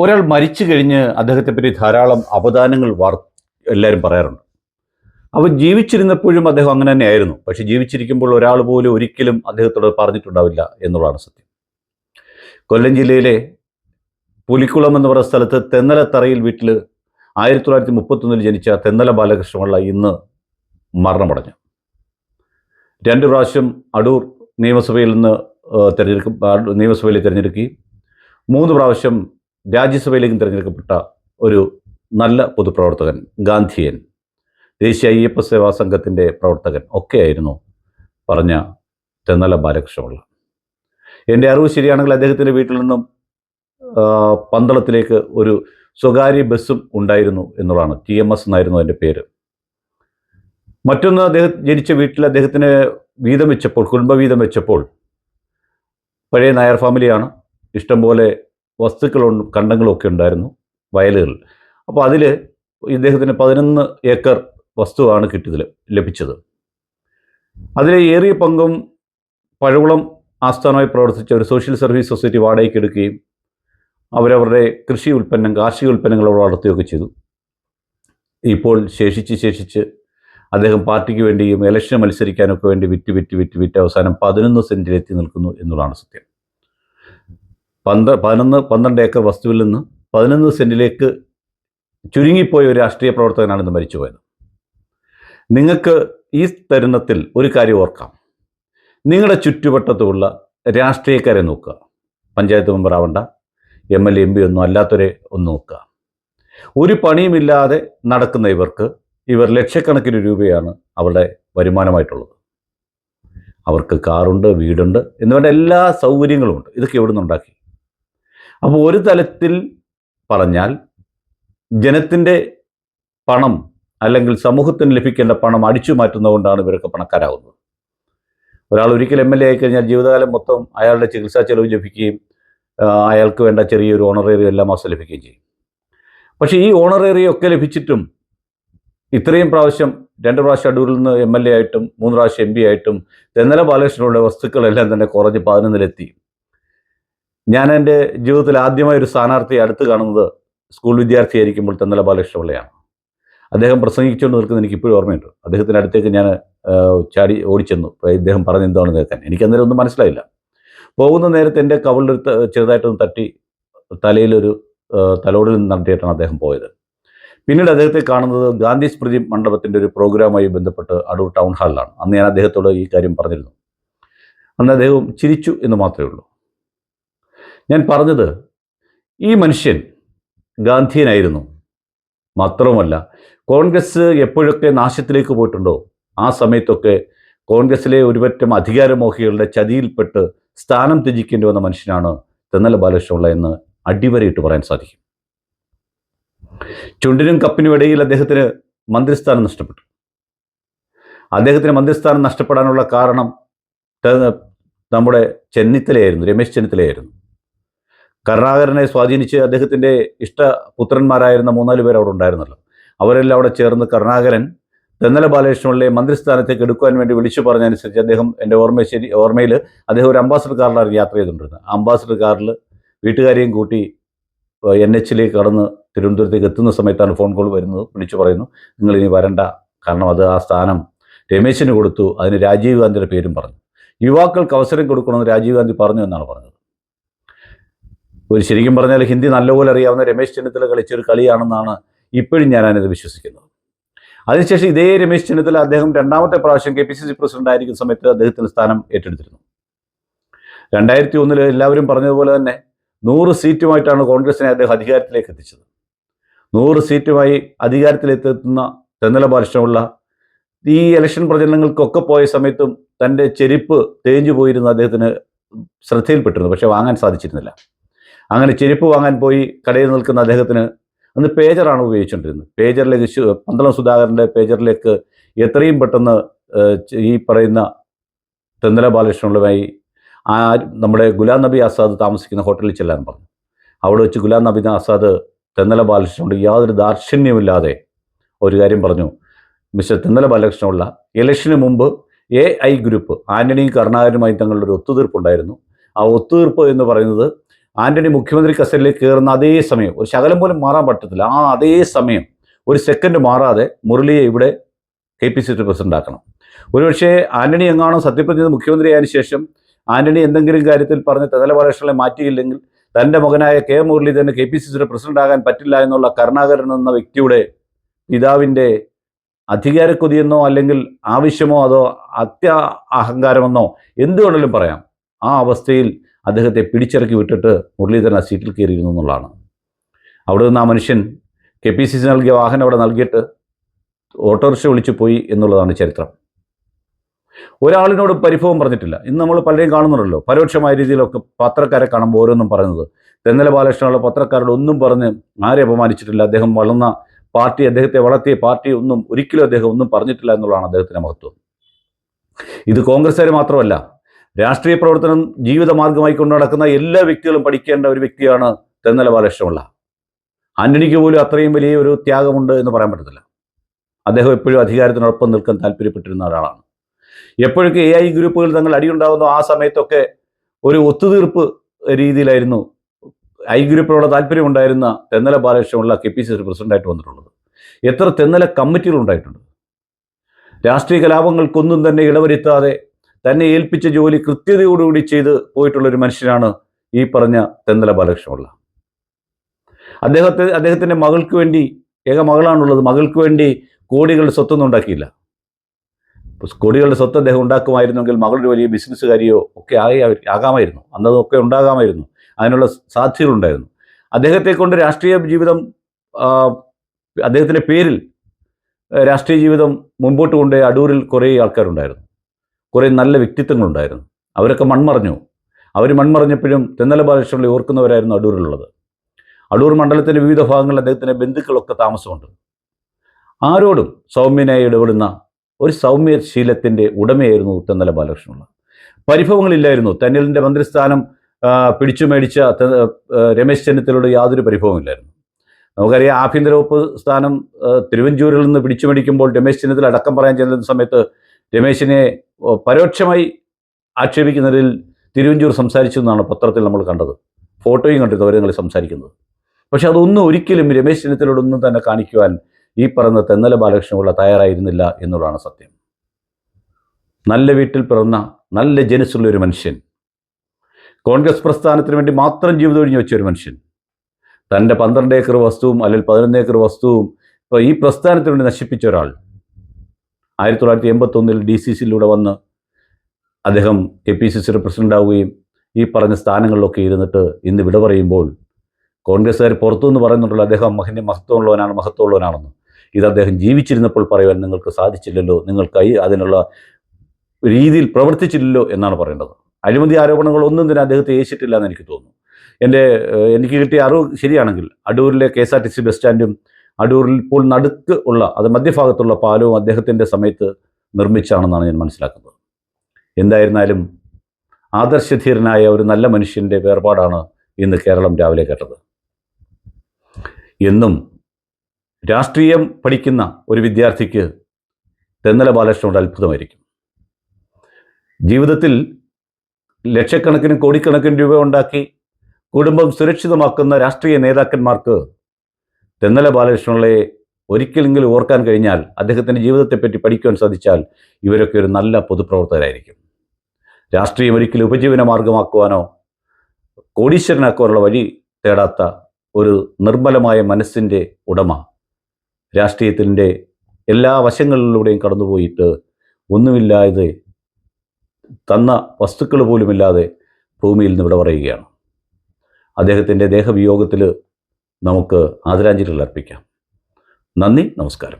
ഒരാൾ മരിച്ചു കഴിഞ്ഞ് അദ്ദേഹത്തെ പറ്റി ധാരാളം അവദാനങ്ങൾ വാർ എല്ലാവരും പറയാറുണ്ട്. അവൻ ജീവിച്ചിരുന്നപ്പോഴും അദ്ദേഹം അങ്ങനെ തന്നെയായിരുന്നു. പക്ഷെ ജീവിച്ചിരിക്കുമ്പോൾ ഒരാൾ പോലും ഒരിക്കലും അദ്ദേഹത്തോട് പറഞ്ഞിട്ടുണ്ടാവില്ല എന്നുള്ളതാണ് സത്യം. കൊല്ലം ജില്ലയിലെ പുലിക്കുളം എന്ന് പറയുന്ന സ്ഥലത്ത് തെന്നലത്തറയിൽ വീട്ടിൽ ആയിരത്തി തൊള്ളായിരത്തി മുപ്പത്തൊന്നിൽ ജനിച്ച തെന്നല ബാലകൃഷ്ണപിള്ള ഇന്ന് മരണമടഞ്ഞു. രണ്ട് പ്രാവശ്യം അടൂർ നിയമസഭയിൽ നിന്ന് തിരഞ്ഞെടുക്കും നിയമസഭയിൽ തിരഞ്ഞെടുക്കുകയും മൂന്ന് പ്രാവശ്യം രാജ്യസഭയിലേക്കും തിരഞ്ഞെടുക്കപ്പെട്ട ഒരു നല്ല പൊതുപ്രവർത്തകൻ ഗാന്ധിയൻ ദേശീയ അയ്യപ്പ സേവാ സംഘത്തിന്റെ പ്രവർത്തകൻ ഒക്കെയായിരുന്നു പറഞ്ഞ തെന്നല ബാലകൃഷ്ണപിള്ള. എന്റെ അറിവ് ശരിയാണെങ്കിൽ അദ്ദേഹത്തിന്റെ വീട്ടിൽ നിന്നും പന്തളത്തിലേക്ക് ഒരു സ്വകാര്യ ബസ്സും ഉണ്ടായിരുന്നു എന്നുള്ളതാണ്. ടി എം എസ് എന്നായിരുന്നു അതിന്റെ പേര്. മറ്റൊന്ന് അദ്ദേഹം ജനിച്ച വീട്ടിൽ അദ്ദേഹത്തിന് വീതം വെച്ചപ്പോൾ കുടുംബവീതം വെച്ചപ്പോൾ പഴയ നായർ ഫാമിലിയാണ്. ഇഷ്ടംപോലെ വസ്തുക്കളും കണ്ടങ്ങളും ഒക്കെ ഉണ്ടായിരുന്നു വയലുകൾ. അപ്പോൾ അതിൽ ഇദ്ദേഹത്തിന് പതിനൊന്ന് ഏക്കർ വസ്തുവാണ് കിട്ടിയതിൽ ലഭിച്ചത്. അതിലെ ഏറിയ പങ്കും പഴകുളം ആസ്ഥാനമായി പ്രവർത്തിച്ച ഒരു സോഷ്യൽ സർവീസ് സൊസൈറ്റി വാടകയ്ക്ക് എടുക്കുകയും അവരവരുടെ കൃഷി ഉൽപ്പന്നം കാർഷിക ഉൽപ്പന്നങ്ങൾ അവിടെ വളർത്തുകയൊക്കെ ചെയ്തു. ഇപ്പോൾ ശേഷിച്ച് ശേഷിച്ച് അദ്ദേഹം പാർട്ടിക്ക് വേണ്ടിയും ഇലക്ഷന് മത്സരിക്കാനൊക്കെ വേണ്ടി വിറ്റ് വിറ്റ് വിറ്റ് വിറ്റ് അവസാനം പതിനൊന്ന് സെന്റിലെത്തി നിൽക്കുന്നു എന്നുള്ളതാണ് സത്യം. പന്ത്ര പതിനൊന്ന് പന്ത്രണ്ട് ഏക്കർ വസ്തുവിൽ നിന്ന് പതിനൊന്ന് സെന്റിലേക്ക് ചുരുങ്ങിപ്പോയ ഒരു രാഷ്ട്രീയ പ്രവർത്തകനാണ് ഇന്ന് മരിച്ചുപോയത്. നിങ്ങൾക്ക് ഈ തരുണത്തിൽ ഒരു കാര്യം ഓർക്കാം. നിങ്ങളുടെ ചുറ്റുവട്ടത്തുള്ള രാഷ്ട്രീയക്കാരെ നോക്കുക. പഞ്ചായത്ത് മെമ്പർ ആവണ്ട M L A M P ഒന്നും അല്ലാത്തവരെ ഒന്ന് നോക്കുക. ഒരു പണിയുമില്ലാതെ നടക്കുന്ന ഇവർക്ക് ഇവർ ലക്ഷക്കണക്കിന് രൂപയാണ് അവരുടെ വരുമാനമായിട്ടുള്ളത്. അവർക്ക് കാറുണ്ട് വീടുണ്ട് എന്നുവേണ്ട എല്ലാ സൗകര്യങ്ങളും ഉണ്ട്. ഇതൊക്കെ എവിടെ നിന്നുണ്ടാക്കി അപ്പോൾ ഒരു തലത്തിൽ പറഞ്ഞാൽ ജനത്തിന്റെ പണം അല്ലെങ്കിൽ സമൂഹത്തിന് ലഭിക്കേണ്ട പണം അടിച്ചു മാറ്റുന്നതുകൊണ്ടാണ് ഇവരൊക്കെ പണക്കാരാകുന്നത്. ഒരാൾ ഒരിക്കൽ എം എൽ എ ആയിക്കഴിഞ്ഞാൽ ജീവിതകാലം മൊത്തം അയാളുടെ ചികിത്സാ ചെലവ് ലഭിക്കുകയും അയാൾക്ക് വേണ്ട ചെറിയൊരു ഓണറേറിയം എല്ലാ മാസം ലഭിക്കുകയും ചെയ്യും. പക്ഷേ ഈ ഓണറേറിയം ഒക്കെ ലഭിച്ചിട്ടും ഇത്രയും പ്രാവശ്യം രണ്ട് പ്രാവശ്യം അടൂരിൽ നിന്ന് എം എൽ എ ആയിട്ടും മൂന്ന് പ്രാവശ്യം എം പി ആയിട്ടും തെന്നല ബാലകൃഷ്ണനുള്ള വസ്തുക്കളെല്ലാം തന്നെ കുറഞ്ഞ് പതിനൊന്നിലെത്തി. ഞാൻ എന്റെ ജീവിതത്തിൽ ആദ്യമായി ഒരു സ്ഥാനാർത്ഥിയെ അടുത്ത് കാണുന്നത് സ്കൂൾ വിദ്യാർത്ഥിയായിരിക്കുമ്പോൾ തെന്നല ബാലകൃഷ്ണപിള്ളയാണ്. അദ്ദേഹം പ്രസംഗിച്ചുകൊണ്ട് നിൽക്കുന്നത് എനിക്ക് ഇപ്പോഴും ഓർമ്മയുണ്ട്. അദ്ദേഹത്തിന്റെ അടുത്തേക്ക് ഞാൻ ചാടി ഓടിച്ചെന്നു. ഇദ്ദേഹം പറഞ്ഞ എന്താണെന്ന് കേൾക്കാൻ? എനിക്ക് അന്നേരം ഒന്നും മനസ്സിലായില്ല. പോകുന്ന നേരത്തെ എന്റെ കവളിലൊരു ചെറുതായിട്ടൊന്ന് തട്ടി തലയിലൊരു തലോടിൽ നടത്തിയിട്ടാണ് അദ്ദേഹം പോയത്. പിന്നീട് അദ്ദേഹത്തെ കാണുന്നത് ഗാന്ധി സ്മൃതി മണ്ഡപത്തിന്റെ ഒരു പ്രോഗ്രാമായി ബന്ധപ്പെട്ട് അടൂർ ടൗൺ ഹാളിലാണ്. അന്ന് ഞാൻ അദ്ദേഹത്തോട് ഈ കാര്യം പറഞ്ഞിരുന്നു. അന്ന് അദ്ദേഹം ചിരിച്ചു എന്ന് മാത്രമേ ഉള്ളൂ. ഞാൻ പറഞ്ഞത് ഈ മനുഷ്യൻ ഗാന്ധിയനായിരുന്നു. മാത്രവുമല്ല കോൺഗ്രസ് എപ്പോഴൊക്കെ നാശത്തിലേക്ക് പോയിട്ടുണ്ടോ ആ സമയത്തൊക്കെ കോൺഗ്രസിലെ ഒരുപറ്റം അധികാരമോഹികളുടെ ചതിയിൽപ്പെട്ട് സ്ഥാനം ത്യജിക്കേണ്ടി വന്ന മനുഷ്യനാണ് തെന്നല ബാലകൃഷ്ണപിള്ള എന്ന് അടിവരയിട്ട് പറയാൻ സാധിക്കും. ചുണ്ടിനും കപ്പിനും ഇടയിൽ അദ്ദേഹത്തിന് മന്ത്രിസ്ഥാനം നഷ്ടപ്പെട്ടു. അദ്ദേഹത്തിന് മന്ത്രിസ്ഥാനം നഷ്ടപ്പെടാനുള്ള കാരണം നമ്മുടെ ചെന്നിത്തലയായിരുന്നു രമേശ് ചെന്നിത്തലയായിരുന്നു. കരുണാകരനെ സ്വാധീനിച്ച് അദ്ദേഹത്തിന്റെ ഇഷ്ടപുത്രന്മാരായിരുന്ന മൂന്നാൽ പേർ അവിടെ ഉണ്ടായിരുന്നല്ലോ. അവരെല്ലാം അവിടെ ചേർന്ന് കരുണാകരൻ തെന്നല ബാലകൃഷ്ണപിള്ളയെ മന്ത്രിസ്ഥാനത്തേക്ക് എടുക്കുവാൻ വേണ്ടി വിളിച്ചു പറഞ്ഞതനുസരിച്ച് അദ്ദേഹം എന്റെ ഓർമ്മ ശരി ഓർമ്മയിൽ അദ്ദേഹം ഒരു അംബാസഡർ കാറിലാണ് യാത്ര ചെയ്തുകൊണ്ടിരുന്നത്. അംബാസഡർ കാറിൽ വീട്ടുകാരെയും കൂട്ടി എൻ എച്ചിലേക്ക് കടന്ന് തിരുവനന്തപുരത്തേക്ക് എത്തുന്ന സമയത്താണ് ഫോൺ കോൾ വരുന്നത്. വിളിച്ചു പറയുന്നു നിങ്ങൾ ഇനി വരണ്ട. കാരണം അത് ആ സ്ഥാനം രമേശിന് കൊടുത്തു. അതിന് രാജീവ് ഗാന്ധിയുടെ പേരും പറഞ്ഞു. യുവാക്കൾക്ക് അവസരം കൊടുക്കണമെന്ന് രാജീവ് ഗാന്ധി പറഞ്ഞു എന്നാണ് പറഞ്ഞത്. ഒരു ശരിക്കും പറഞ്ഞാൽ ഹിന്ദി നല്ലപോലെ അറിയാവുന്ന രമേശ് ചെന്നിത്തല കളിച്ചൊരു കളിയാണെന്നാണ് ഇപ്പോഴും ഞാൻ അതിനത് വിശ്വസിക്കുന്നത്. അതിനുശേഷം ഇതേ രമേശ് ചെന്നിത്തല അദ്ദേഹം രണ്ടാമത്തെ പ്രാവശ്യം K P C C president ആയിരിക്കുന്ന സമയത്ത് അദ്ദേഹത്തിന് സ്ഥാനം ഏറ്റെടുത്തിരുന്നു. രണ്ടായിരത്തി ഒന്നിൽ എല്ലാവരും പറഞ്ഞതുപോലെ തന്നെ നൂറ് സീറ്റുമായിട്ടാണ് കോൺഗ്രസിനെ അദ്ദേഹം അധികാരത്തിലേക്ക് എത്തിച്ചത്. നൂറ് സീറ്റുമായി അധികാരത്തിലെത്തുന്ന തെന്നല ബാലകൃഷ്ണപിള്ള ഈ ഇലക്ഷൻ പ്രചരണങ്ങൾക്കൊക്കെ പോയ സമയത്തും തന്റെ ചെരുപ്പ് തേഞ്ഞു പോയിരുന്ന അദ്ദേഹത്തിന് ശ്രദ്ധയിൽപ്പെട്ടിരുന്നു. പക്ഷേ വാങ്ങാൻ സാധിച്ചിരുന്നില്ല. അങ്ങനെ ചെരുപ്പ് വാങ്ങാൻ പോയി കടയിൽ നിൽക്കുന്ന അദ്ദേഹത്തിന് അന്ന് പേജറാണ് ഉപയോഗിച്ചുകൊണ്ടിരുന്നത്. പേജറിലേക്ക് പന്തളം സുധാകരന്റെ പേജറിലേക്ക് എത്രയും പെട്ടെന്ന് ഈ പറയുന്ന തെന്നല ബാലകൃഷ്ണനുമായി ആ നമ്മുടെ ഗുലാം നബി ആസാദ് താമസിക്കുന്ന ഹോട്ടലിൽ ചെല്ലാൻ പറഞ്ഞു. അവിടെ വെച്ച് ഗുലാം നബി ആസാദ് തെന്നല ബാലകൃഷ്ണനോട് യാതൊരു ദാർശന്യമില്ലാതെ ഒരു കാര്യം പറഞ്ഞു. മിസ്റ്റർ തെന്നല ബാലകൃഷ്ണനുള്ള ഇലക്ഷന് മുമ്പ് എ ഐ ഗ്രൂപ്പ് ആന്റണിയും കരുണാകരനുമായി തങ്ങളുടെ ഒരു ഒത്തുതീർപ്പുണ്ടായിരുന്നു. ആ ഒത്തുതീർപ്പ് എന്ന് പറയുന്നത് ആന്റണി മുഖ്യമന്ത്രി കസ്റ്റഡിയിൽ കയറുന്ന അതേ സമയം ഒരു ശകലം പോലും മാറാൻ പറ്റത്തില്ല. ആ അതേ സമയം ഒരു സെക്കൻഡ് മാറാതെ മുരളിയെ ഇവിടെ കെ പി സി പ്രസിഡന്റ് ആക്കണം. ഒരുപക്ഷേ ആന്റണി എങ്ങാണോ സത്യപ്രതിജ്ഞ മുഖ്യമന്ത്രിയായതിനു ശേഷം ആന്റണി എന്തെങ്കിലും കാര്യത്തിൽ പറഞ്ഞ് തെതല ബാലകൃഷ്ണനെ മാറ്റിയില്ലെങ്കിൽ തന്റെ മകനായ കെ മുരളി തന്നെ കെ പി സി സിയുടെ പ്രസിഡന്റ് ആകാൻ പറ്റില്ല എന്നുള്ള കരുണാകരൻ എന്ന വ്യക്തിയുടെ പിതാവിന്റെ അധികാരക്കൊതിയെന്നോ അല്ലെങ്കിൽ ആവശ്യമോ അതോ അത്യ അഹങ്കാരമെന്നോ എന്തുകൊണ്ടെങ്കിലും പറയാം. ആ അവസ്ഥയിൽ അദ്ദേഹത്തെ പിടിച്ചിറക്കി വിട്ടിട്ട് മുരളീധരൻ ആ സീറ്റിൽ കയറിയിരുന്നു എന്നുള്ളതാണ്. അവിടെ നിന്ന് ആ മനുഷ്യൻ കെ പി സി സി നൽകിയ വാഹനം അവിടെ നൽകിയിട്ട് ഓട്ടോറിക്ഷ വിളിച്ചു പോയി എന്നുള്ളതാണ് ചരിത്രം. ഒരാളിനോട് പരിഭവം പറഞ്ഞിട്ടില്ല. ഇന്ന് നമ്മൾ പലരെയും കാണുന്നുണ്ടല്ലോ. പരോക്ഷമായ രീതിയിലൊക്കെ പത്രക്കാരെ കാണുമ്പോൾ ഓരോന്നും പറയുന്നത്. തെന്നല ബാലകൃഷ്ണനുള്ള പത്രക്കാരോട് ഒന്നും പറഞ്ഞ് ആരെ അപമാനിച്ചിട്ടില്ല? അദ്ദേഹം വളർന്ന പാർട്ടി അദ്ദേഹത്തെ വളർത്തിയ പാർട്ടി ഒന്നും ഒരിക്കലും അദ്ദേഹം ഒന്നും പറഞ്ഞിട്ടില്ല എന്നുള്ളതാണ് അദ്ദേഹത്തിന്റെ മഹത്വം. ഇത് കോൺഗ്രസ്സുകാർ മാത്രമല്ല. രാഷ്ട്രീയ പ്രവർത്തനം ജീവിതമാർഗമായി കൊണ്ടു നടക്കുന്ന എല്ലാ വ്യക്തികളും പഠിക്കേണ്ട ഒരു വ്യക്തിയാണ് തെന്നല ബാലകൃഷ്ണപിള്ള. ആന്റണിക്ക് പോലും അത്രയും വലിയ ഒരു ത്യാഗമുണ്ട് എന്ന് പറയാൻ പറ്റത്തില്ല. അദ്ദേഹം എപ്പോഴും അധികാരത്തിനൊപ്പം നിൽക്കാൻ താല്പര്യപ്പെട്ടിരുന്ന ഒരാളാണ്. എപ്പോഴൊക്കെ എ ഐ ഗ്രൂപ്പുകൾ തങ്ങൾ അടിയുണ്ടാകുന്നു ആ സമയത്തൊക്കെ ഒരു ഒത്തുതീർപ്പ് രീതിയിലായിരുന്നു ഐ ഗ്രൂപ്പിനോട് താല്പര്യമുണ്ടായിരുന്ന തെന്നല ബാലകൃഷ്ണമുള്ള കെ പി സി സി പ്രസിഡന്റായിട്ട് വന്നിട്ടുള്ളത്. എത്ര തെന്നല കമ്മിറ്റികൾ ഉണ്ടായിട്ടുണ്ട് രാഷ്ട്രീയ കലാപങ്ങൾക്കൊന്നും തന്നെ ഇടവരുത്താതെ തന്നെ ഏൽപ്പിച്ച ജോലി കൃത്യതയോടുകൂടി ചെയ്ത് പോയിട്ടുള്ള ഒരു മനുഷ്യനാണ് ഈ പറഞ്ഞ തെന്നല ബാലകൃഷ്ണപിള്ള അദ്ദേഹത്തെ അദ്ദേഹത്തിന്റെ മകൾക്ക് വേണ്ടി ഏക മകളാണുള്ളത് മകൾക്ക് വേണ്ടി കോടികളുടെ സ്വത്തൊന്നും ഉണ്ടാക്കിയില്ല. കോടികളുടെ സ്വത്ത് അദ്ദേഹം ഉണ്ടാക്കുമായിരുന്നെങ്കിൽ മകളൊരു വലിയ ബിസിനസ്സുകാരിയോ ഒക്കെ ആയി ആകാമായിരുന്നു. അന്നതൊക്കെ ഉണ്ടാകാമായിരുന്നു. അതിനുള്ള സാധ്യതകളുണ്ടായിരുന്നു. അദ്ദേഹത്തെ കൊണ്ട് രാഷ്ട്രീയ ജീവിതം അദ്ദേഹത്തിന്റെ പേരിൽ രാഷ്ട്രീയ ജീവിതം മുമ്പോട്ട് കൊണ്ടുപോയി അടൂരിൽ കുറേ ആൾക്കാരുണ്ടായിരുന്നു. കുറേ നല്ല വ്യക്തിത്വങ്ങളുണ്ടായിരുന്നു. അവരൊക്കെ മൺമറഞ്ഞു അവർ മൺമറഞ്ഞപ്പോഴും തെന്നല ബാലകൃഷ്ണനെ ഓർക്കുന്നവരായിരുന്നു അടൂരിലുള്ളത്. അടൂർ മണ്ഡലത്തിന്റെ വിവിധ ഭാഗങ്ങളിൽ അദ്ദേഹത്തിന്റെ ബന്ധുക്കളൊക്കെ താമസമുണ്ട്. ആരോടും സൗമ്യനായി ഇടപെടുന്ന ഒരു സൗമ്യശീലത്തിന്റെ ഉടമയായിരുന്നു തെന്നല ബാലകൃഷ്ണപിള്ള പരിഭവങ്ങളില്ലായിരുന്നു. തെന്നലിന്റെ മന്ത്രിസ്ഥാനം പിടിച്ചു മേടിച്ച രമേശ് ചെന്നിത്തലയോട് യാതൊരു പരിഭവമില്ലായിരുന്നു. നമുക്കറിയാം ആഭ്യന്തര വകുപ്പ് സ്ഥാനം തിരുവഞ്ചൂരിൽ നിന്ന് പിടിച്ചു മേടിക്കുമ്പോൾ രമേശ് ചെന്നിത്തല അടക്കം പറയാൻ ചെല്ലുന്ന സമയത്ത് രമേശിനെ പരോക്ഷമായി ആക്ഷേപിക്കുന്നതിൽ തിരുവഞ്ചൂർ സംസാരിച്ചു എന്നാണ് പത്രത്തിൽ നമ്മൾ കണ്ടത്. ഫോട്ടോയും കണ്ടിട്ട് അവർ സംസാരിക്കുന്നത്. പക്ഷെ അതൊന്നും ഒരിക്കലും രമേശ് ചെന്നിത്തലയോടൊന്നും തന്നെ കാണിക്കുവാൻ ഈ പറയുന്ന തെന്നല ബാലകൃഷ്ണപിള്ള തയ്യാറായിരുന്നില്ല എന്നുള്ളതാണ് സത്യം. നല്ല വീട്ടിൽ പിറന്ന നല്ല ജനസുള്ള ഒരു മനുഷ്യൻ. കോൺഗ്രസ് പ്രസ്ഥാനത്തിന് വേണ്ടി മാത്രം ജീവിതം ഒഴിഞ്ഞു വെച്ച ഒരു മനുഷ്യൻ. തന്റെ പന്ത്രണ്ട് ഏക്കർ വസ്തുവും അല്ലെങ്കിൽ പതിനൊന്ന് ഏക്കർ വസ്തുവും ഇപ്പോൾ ഈ പ്രസ്ഥാനത്തിന് വേണ്ടി നശിപ്പിച്ച ഒരാൾ. ആയിരത്തി തൊള്ളായിരത്തി എൺപത്തൊന്നിൽ ഡി സി സിയിലൂടെ വന്ന് അദ്ദേഹം കെ പി സി സിയുടെ പ്രസിഡന്റ് ആവുകയും ഈ പറഞ്ഞ സ്ഥാനങ്ങളിലൊക്കെ ഇരുന്നിട്ട് ഇന്ന് വിട പറയുമ്പോൾ കോൺഗ്രസ്സുകാർ പുറത്തുനിന്ന് പറയുന്നുണ്ടല്ലോ അദ്ദേഹം മഹിന്റെ മഹത്വമുള്ളവനാണ് മഹത്വമുള്ളവനാണെന്ന്. ഇത് അദ്ദേഹം ജീവിച്ചിരുന്നപ്പോൾ പറയുവാൻ നിങ്ങൾക്ക് സാധിച്ചില്ലല്ലോ നിങ്ങൾക്കായി അതിനുള്ള രീതിയിൽ പ്രവർത്തിച്ചില്ലല്ലോ എന്നാണ് പറയേണ്ടത്. അഴിമതി ആരോപണങ്ങളൊന്നും തന്നെ അദ്ദേഹത്തെ ഏശിട്ടില്ല എന്ന് എനിക്ക് തോന്നുന്നു. എന്റെ എനിക്ക് കിട്ടിയ അറിവ് ശരിയാണെങ്കിൽ അടൂരിലെ K S R T C bus സ്റ്റാൻഡും അടൂരിൽ ഇപ്പോൾ നടുക്ക് ഉള്ള അത് മധ്യഭാഗത്തുള്ള പാലവും അദ്ദേഹത്തിന്റെ സമയത്ത് നിർമ്മിച്ചാണെന്നാണ് ഞാൻ മനസ്സിലാക്കുന്നത്. എന്തായിരുന്നാലും ആദർശധീരനായ ഒരു നല്ല മനുഷ്യന്റെ വേർപാടാണ് ഇന്ന് കേരളം രാവിലെ കേട്ടത്. എന്നും രാഷ്ട്രീയം പഠിക്കുന്ന ഒരു വിദ്യാർത്ഥിക്ക് തെന്നല ബാലകൃഷ്ണനോട് അത്ഭുതമായിരിക്കും. ജീവിതത്തിൽ ലക്ഷക്കണക്കിന് കോടിക്കണക്കിന് രൂപ ഉണ്ടാക്കി കുടുംബം സുരക്ഷിതമാക്കുന്ന രാഷ്ട്രീയ നേതാക്കന്മാർക്ക് തെന്നല ബാലകൃഷ്ണനെ ഒരിക്കലെങ്കിലും ഓർക്കാൻ കഴിഞ്ഞാൽ അദ്ദേഹത്തിന്റെ ജീവിതത്തെപ്പറ്റി പഠിക്കുവാൻ സാധിച്ചാൽ ഇവരൊക്കെ ഒരു നല്ല പൊതുപ്രവർത്തകരായിരിക്കും. രാഷ്ട്രീയം ഒരിക്കലും ഉപജീവന മാർഗമാക്കുവാനോ കോടീശ്വരനാക്കുവാനുള്ള വഴി തേടാത്ത ഒരു നിർമ്മലമായ മനസ്സിന്റെ ഉടമ രാഷ്ട്രീയത്തിന്റെ എല്ലാ വശങ്ങളിലൂടെയും കടന്നുപോയിട്ട് ഒന്നുമില്ലാതെ തന്ന വസ്തുക്കൾ പോലുമില്ലാതെ ഭൂമിയിൽ നിന്ന് ഇവിടെ പറയുകയാണ്. അദ്ദേഹത്തിന്റെ ദേഹവിയോഗത്തിൽ നമുക്ക് ആദരാഞ്ജലികൾ അർപ്പിക്കാം. നന്ദി നമസ്കാരം.